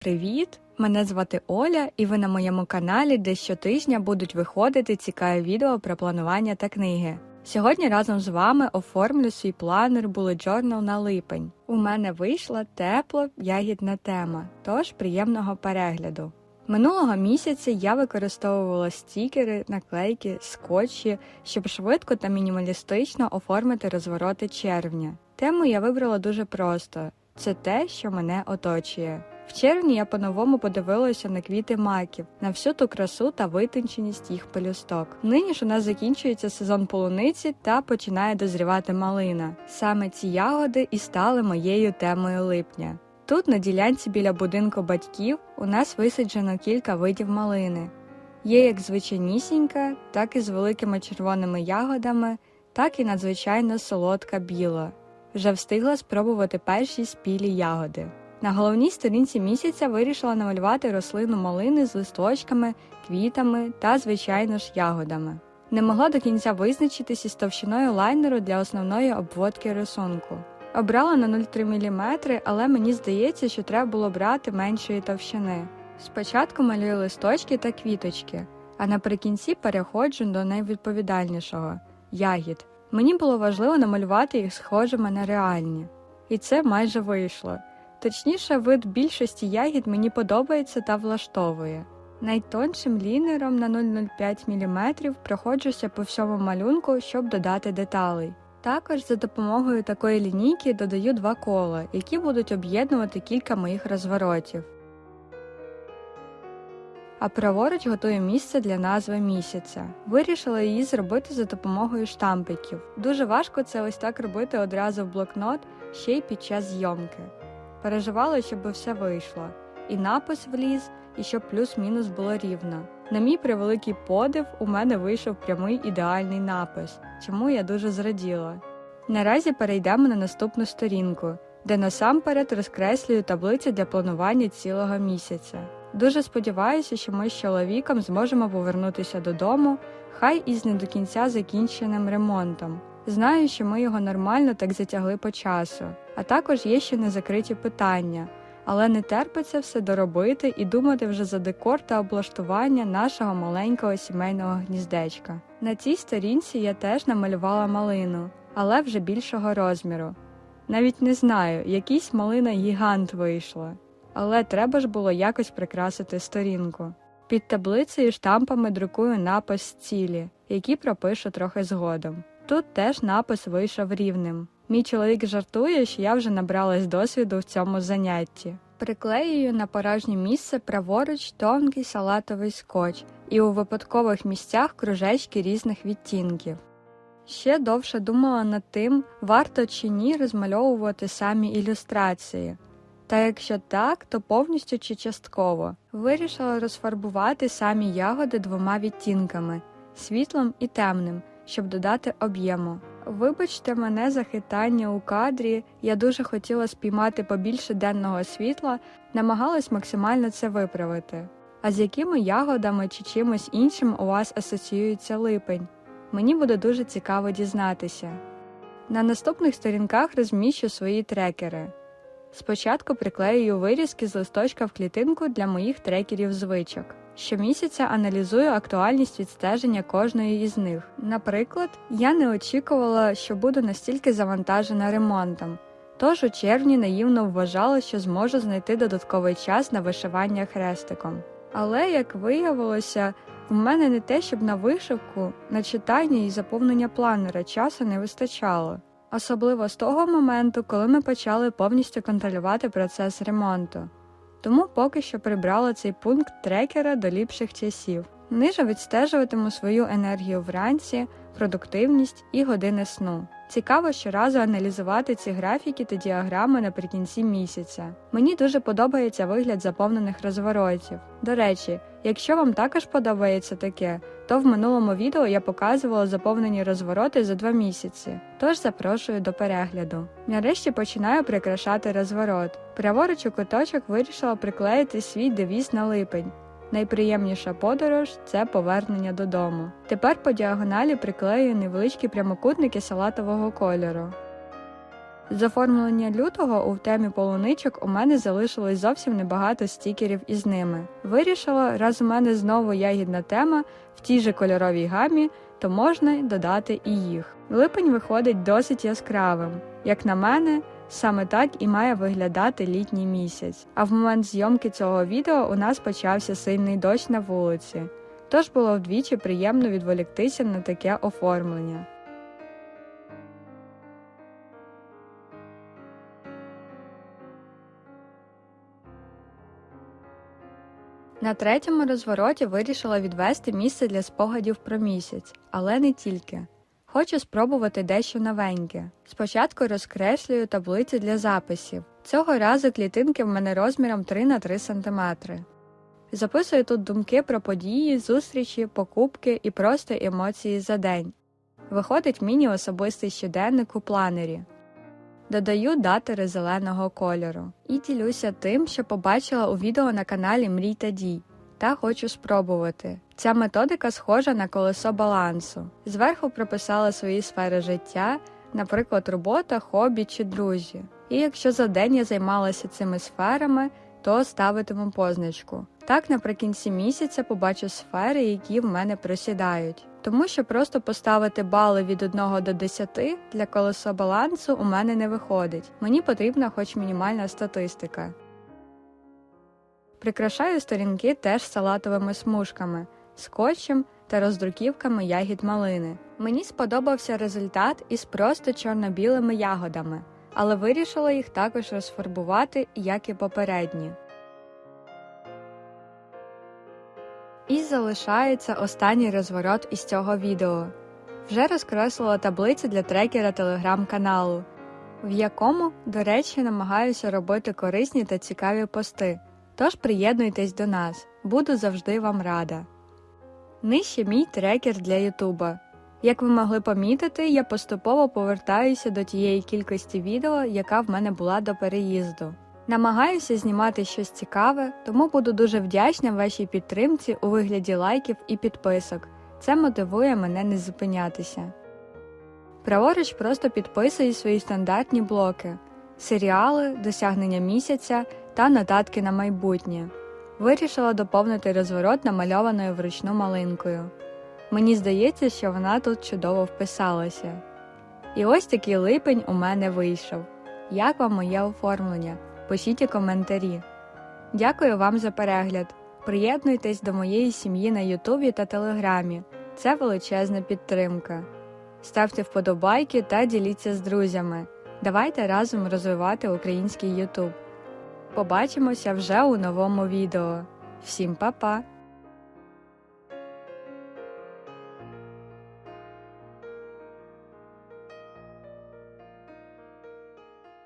Привіт! Мене звати Оля, і ви на моєму каналі, де щотижня будуть виходити цікаві відео про планування та книги. Сьогодні разом з вами оформлю свій планер Bullet Journal на липень. У мене вийшла тепла ягідна тема, тож приємного перегляду. Минулого місяця я використовувала стікери, наклейки, скотчі, щоб швидко та мінімалістично оформити розвороти червня. Тему я вибрала дуже просто це те, що мене оточує. В червні я по-новому подивилася на квіти маків, на всю ту красу та витонченість їх пелюсток. Нині ж у нас закінчується сезон полуниці та починає дозрівати малина. Саме ці ягоди і стали моєю темою липня. Тут, на ділянці біля будинку батьків, у нас висаджено кілька видів малини. Є як звичайнісінька, так і з великими червоними ягодами, так і надзвичайно солодка біла. Вже встигла спробувати перші спілі ягоди. На головній сторінці місяця вирішила намалювати рослину малини з листочками, квітами та, звичайно ж, ягодами. Не могла до кінця визначитись із товщиною лайнеру для основної обводки рисунку. Обрала на 0,3 мм, але мені здається, що треба було брати меншої товщини. Спочатку малюю листочки та квіточки, а наприкінці переходжу до найвідповідальнішого ягід. Мені було важливо намалювати їх схожими на реальні. І це майже вийшло. Точніше, вид більшості ягід мені подобається та влаштовує. Найтоншим лінером на 0,05 мм проходжуся по всьому малюнку, щоб додати деталей. Також за допомогою такої лінійки додаю два кола, які будуть об'єднувати кілька моїх розворотів. А праворуч готую місце для назви місяця. Вирішила її зробити за допомогою штампиків. Дуже важко це ось так робити одразу в блокнот, ще й під час зйомки. Переживала, щоб все вийшло, і напис вліз, і щоб плюс-мінус було рівно. На мій превеликий подив, у мене вийшов прямий ідеальний напис, чому я дуже зраділа. Наразі перейдемо на наступну сторінку, де насамперед розкреслюю таблиці для планування цілого місяця. Дуже сподіваюся, що ми з чоловіком зможемо повернутися додому, хай із не до кінця закінченим ремонтом. Знаю, що ми його нормально так затягли по часу, а також є ще незакриті питання, але не терпиться все доробити і думати вже за декор та облаштування нашого маленького сімейного гніздечка. На цій сторінці я теж намалювала малину, але вже більшого розміру. Навіть не знаю, якийсь малина гігант вийшла, але треба ж було якось прикрасити сторінку. Під таблицею штампами друкую напис цілі, які пропишу трохи згодом. Тут теж напис вийшов рівним. Мій чоловік жартує, що я вже набралась досвіду в цьому занятті. Приклеюю на порожнє місце праворуч тонкий салатовий скотч і у випадкових місцях кружечки різних відтінків. Ще довше думала над тим, варто чи ні розмальовувати самі ілюстрації. Та якщо так, то повністю чи частково. Вирішила розфарбувати самі ягоди двома відтінками світлим і темним, щоб додати об'єму. Вибачте мене за хитання у кадрі, я дуже хотіла спіймати побільше денного світла, намагалась максимально це виправити. А з якими ягодами чи чимось іншим у вас асоціюється липень? Мені буде дуже цікаво дізнатися. На наступних сторінках розміщу свої трекери. Спочатку приклеюю вирізки з листочка в клітинку для моїх трекерів звичок. Щомісяця аналізую актуальність відстеження кожної із них. Наприклад, я не очікувала, що буду настільки завантажена ремонтом, тож у червні наївно вважала, що зможу знайти додатковий час на вишивання хрестиком. Але, як виявилося, у мене не те, щоб на вишивку, на читання і заповнення планера часу не вистачало. Особливо з того моменту, коли ми почали повністю контролювати процес ремонту. Тому поки що прибрала цей пункт трекера до ліпших часів. Ниже відстежуватиму свою енергію вранці, продуктивність і години сну. Цікаво щоразу аналізувати ці графіки та діаграми наприкінці місяця. Мені дуже подобається вигляд заповнених розворотів. До речі, якщо вам також подобається таке, то в минулому відео я показувала заповнені розвороти за два місяці, тож запрошую до перегляду. Нарешті починаю прикрашати розворот. Праворуч у куточок вирішила приклеїти свій девіз на липень. Найприємніша подорож це повернення додому. Тепер по діагоналі приклею невеличкі прямокутники салатового кольору. З оформлення лютого у темі полуничок у мене залишилось зовсім небагато стікерів із ними. Вирішила, раз у мене знову ягідна тема в тій же кольоровій гамі, то можна додати і їх. Липень виходить досить яскравим. Як на мене, саме так і має виглядати літній місяць. А в момент зйомки цього відео у нас почався сильний дощ на вулиці, тож було вдвічі приємно відволіктися на таке оформлення. На третьому розвороті вирішила відвести місце для спогадів про місяць, але не тільки. Хочу спробувати дещо новеньке. Спочатку розкреслюю таблиці для записів. Цього разу клітинки в мене розміром 3 на 3 см. Записую тут думки про події, зустрічі, покупки і просто емоції за день. Виходить міні-особистий щоденник у планері. Додаю датери зеленого кольору і ділюся тим, що побачила у відео на каналі Мрій та дій та хочу спробувати. Ця методика схожа на колесо балансу. Зверху прописала свої сфери життя, наприклад, робота, хобі чи друзі. І якщо за день я займалася цими сферами, то ставитиму позначку. Так наприкінці місяця побачу сфери, які в мене просідають. Тому що просто поставити бали від 1 до 10 для колесо балансу у мене не виходить. Мені потрібна хоч мінімальна статистика. Прикрашаю сторінки теж салатовими смужками, скотчем та роздруківками ягід малини. Мені сподобався результат із просто чорно-білими ягодами, але вирішила їх також розфарбувати, як і попередні. І залишається останній розворот із цього відео. Вже розкреслила таблицю для трекера телеграм-каналу, в якому, до речі, намагаюся робити корисні та цікаві пости. Тож приєднуйтесь до нас, буду завжди вам рада. Нижче мій трекер для Ютуба. Як ви могли помітити, я поступово повертаюся до тієї кількості відео, яка в мене була до переїзду. Намагаюся знімати щось цікаве, тому буду дуже вдячна вашій підтримці у вигляді лайків і підписок. Це мотивує мене не зупинятися. Праворуч просто підписую свої стандартні блоки, серіали, досягнення місяця та нотатки на майбутнє. Вирішила доповнити розворот намальованою вручну малинкою. Мені здається, що вона тут чудово вписалася. І ось такий липень у мене вийшов. Як вам моє оформлення? Пишіть у коментарі. Дякую вам за перегляд. Приєднуйтесь до моєї сім'ї на Ютубі та Телеграмі. Це величезна підтримка. Ставте вподобайки та діліться з друзями. Давайте разом розвивати український Ютуб. Побачимося вже у новому відео. Всім па-па!